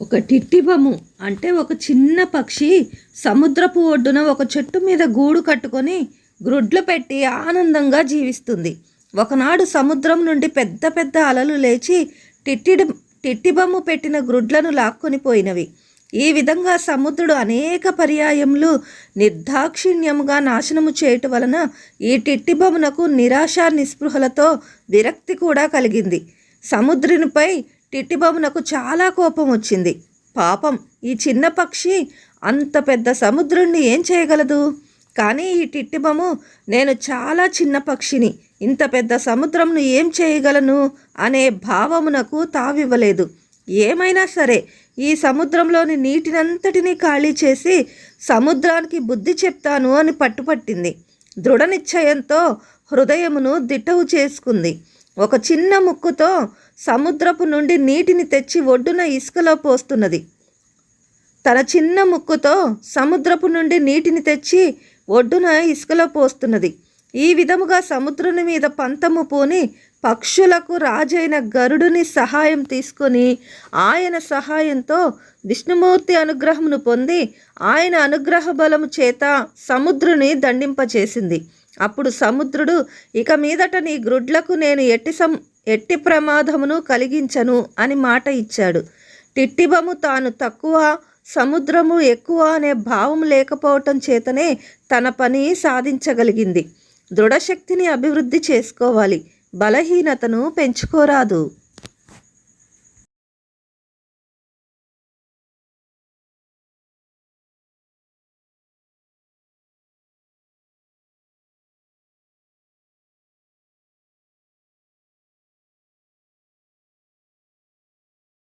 ఒక టిట్టిబము అంటే ఒక చిన్న పక్షి సముద్రపు ఒడ్డున ఒక చెట్టు మీద గూడు కట్టుకొని గ్రుడ్లు పెట్టి ఆనందంగా జీవిస్తుంది. ఒకనాడు సముద్రం నుండి పెద్ద పెద్ద అలలు లేచి టిట్టిడి టిట్టిబొమ్మ పెట్టిన గ్రుడ్లను లాక్కొని పోయినవి. ఈ విధంగా సముద్రుడు అనేక పర్యాయములు నిర్దాక్షిణ్యముగా నాశనము చేయటం వలన ఈ టిట్టిబమునకు నిరాశ నిస్పృహలతో విరక్తి కూడా కలిగింది. సముద్రునిపై టిట్టిబాబునకు చాలా కోపం వచ్చింది. పాపం ఈ చిన్న పక్షి అంత పెద్ద సముద్రుణ్ణి ఏం చేయగలదు? కానీ ఈ టిట్టిబము నేను చాలా చిన్న పక్షిని ఇంత పెద్ద సముద్రంను ఏం చేయగలను అనే భావమునకు తావివ్వలేదు. ఏమైనా సరే ఈ సముద్రంలోని నీటినంతటినీ ఖాళీ చేసి సముద్రానికి బుద్ధి చెప్తాను అని పట్టుపట్టింది. దృఢ నిశ్చయంతో హృదయమును దిట్టవు చేసుకుంది. ఒక చిన్న ముక్కుతో సముద్రపు నుండి నీటిని తెచ్చి ఒడ్డున ఇసుకలో పోస్తున్నది. తన చిన్న ముక్కుతో సముద్రపు నుండి నీటిని తెచ్చి ఒడ్డున ఇసుకలో పోస్తున్నది. ఈ విధముగా సముద్రుని మీద పంతము పూని పక్షులకు రాజైన గరుడుని సహాయం తీసుకొని ఆయన సహాయంతో విష్ణుమూర్తి అనుగ్రహమును పొంది ఆయన అనుగ్రహ బలము చేత సముద్రుని దండింపచేసింది. అప్పుడు సముద్రుడు ఇక మీదట నీ గ్రుడ్లకు నేను ఎట్టి సం ఎట్టి ప్రమాదమును కలిగించను అని మాట ఇచ్చాడు. టిట్టిబము తాను తక్కువ సముద్రము ఎక్కువ అనే భావం లేకపోవటం చేతనే తన పని సాధించగలిగింది. దృఢశక్తిని అభివృద్ధి చేసుకోవాలి. బలహీనతను పెంచుకోరాదు.